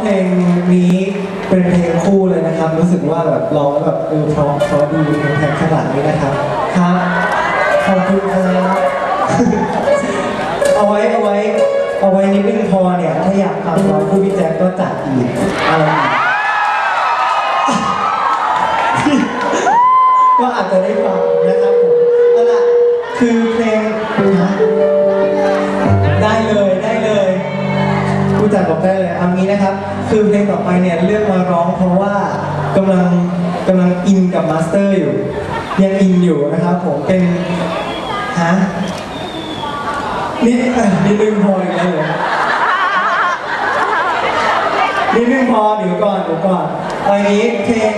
เพลงนี้เป็นเพลงคู่เลยนะครับ รู้สึกว่าแบบร้องแบบเออเพราะเพราะดีเพลงแทนขนาดนี้นะครับครับขอบคุณครับเอาไว้เอาไว้ เอาไว้นิดนึงพอเนี่ย ถ้าอยากฟังร้องคู่พี่แจ๊คก็จัดอีกอะไรอีกก็อาจจะได้ฟังนะครับผมเอาล่ะคือ คือเพลงต่อไปเนี่ยเลือกมาร้องเพราะว่ากำลังกำลังอินกับมาสเตอร์อยู่ยังอินอยู่นะครับผมเป็นฮะนี่เอ่อนิดนึงพออีกแล้วเหรอนิดนึงพอเดี๋ยวก่อนเดี๋ยวก่อนอันนี้เพลง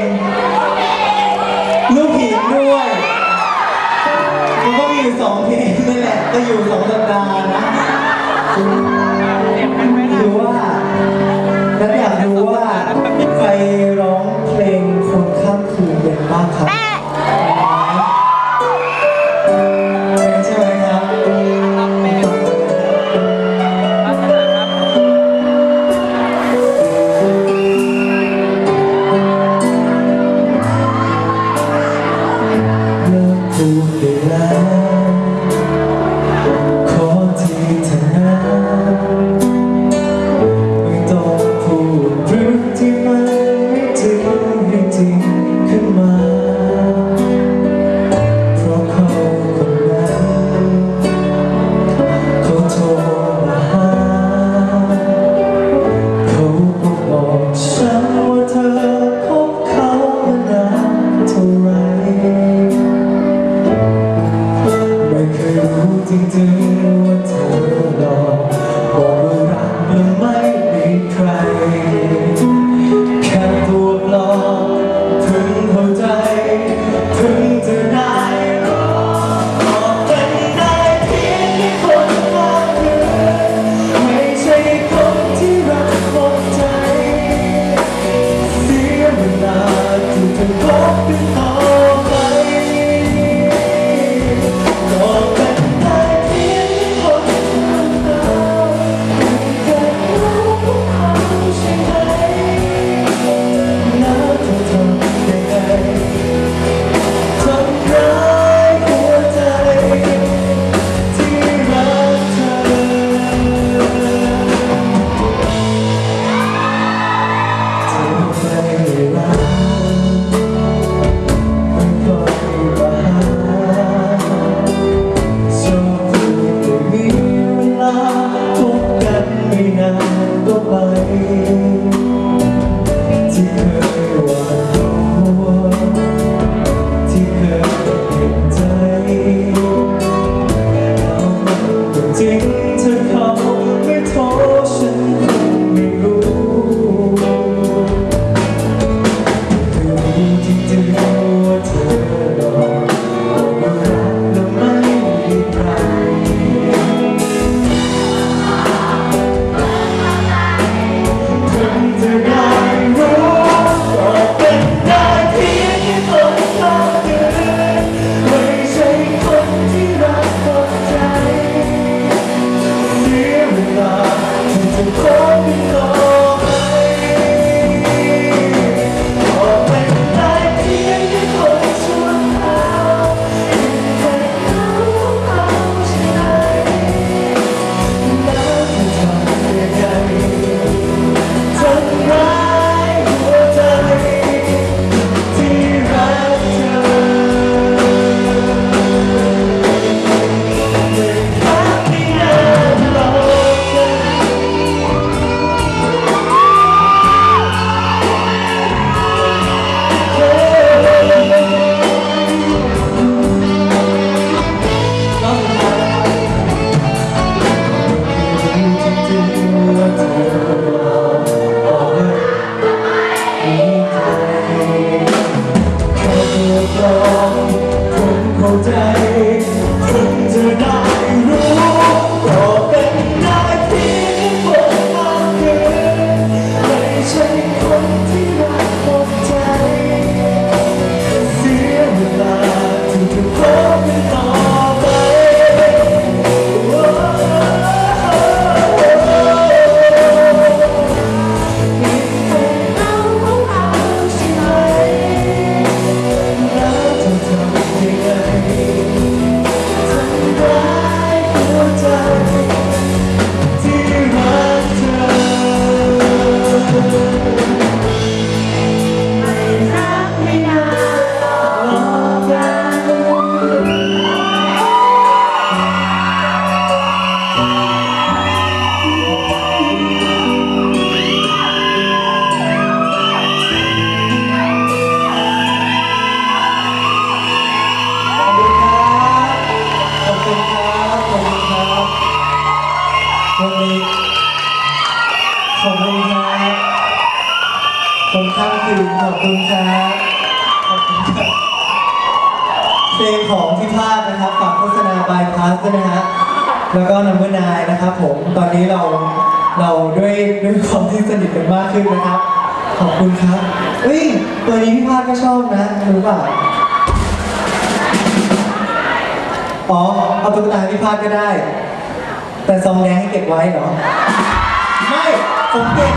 คื อบคุณครับขอบคุณครับเพลงของพี่ภาคนะครับฝากโฆษณาบายพาสด้วยนะฮะแล้วก็นัมเบอร์นายนะครับผมตอนนี้เราเราด้วยด้วยความที่สนิทกันมากขึ้นนะครับ ขอบคุณครับเฮ้ยตัวนี้พี่ภาคก็ชอบนะรู้เปล่าอ๋อเอาตุ๊กตาพี่ภาคก็ได้ แต่ซองแดงให้เก็บไว้เหรอไม่ผมเก็บ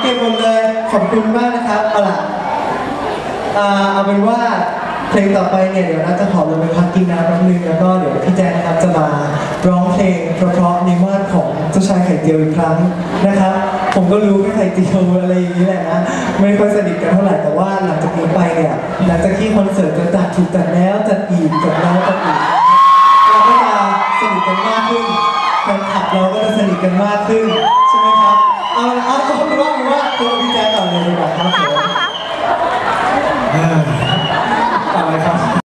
เก่งหมดเลย ขอบคุณมากนะครับเอาล่ะอ่าเอาเป็นว่าเพลงต่อไปเนี่ยเดี๋ยวน่าจะขอลงไปพักกินน้ำแป๊บนึงแล้วก็เดี๋ยวพี่แจ๊คนะครับจะมาร้องเพลงเพราะๆในมาดของเจ้าชายไข่เจียวอีกครั้งนะครับ ผมก็รู้แค่ไข่เจียวอะไรอย่างนี้แหละนะไม่ค่อยสนิทกันเท่าไหร่แต่ว่าหลังจากนี้ไปเนี่ยหลังจากที่คอนเสิร์ตจะจัดถูกจัดแล้วจัดอีกจัดแล้วจัดอีกเราก็จะสนิทกันมากขึ้นแฟนคลับเราก็จะสนิทกันมากขึ้น พี่แจ๊ก่อเรีกว่าครับ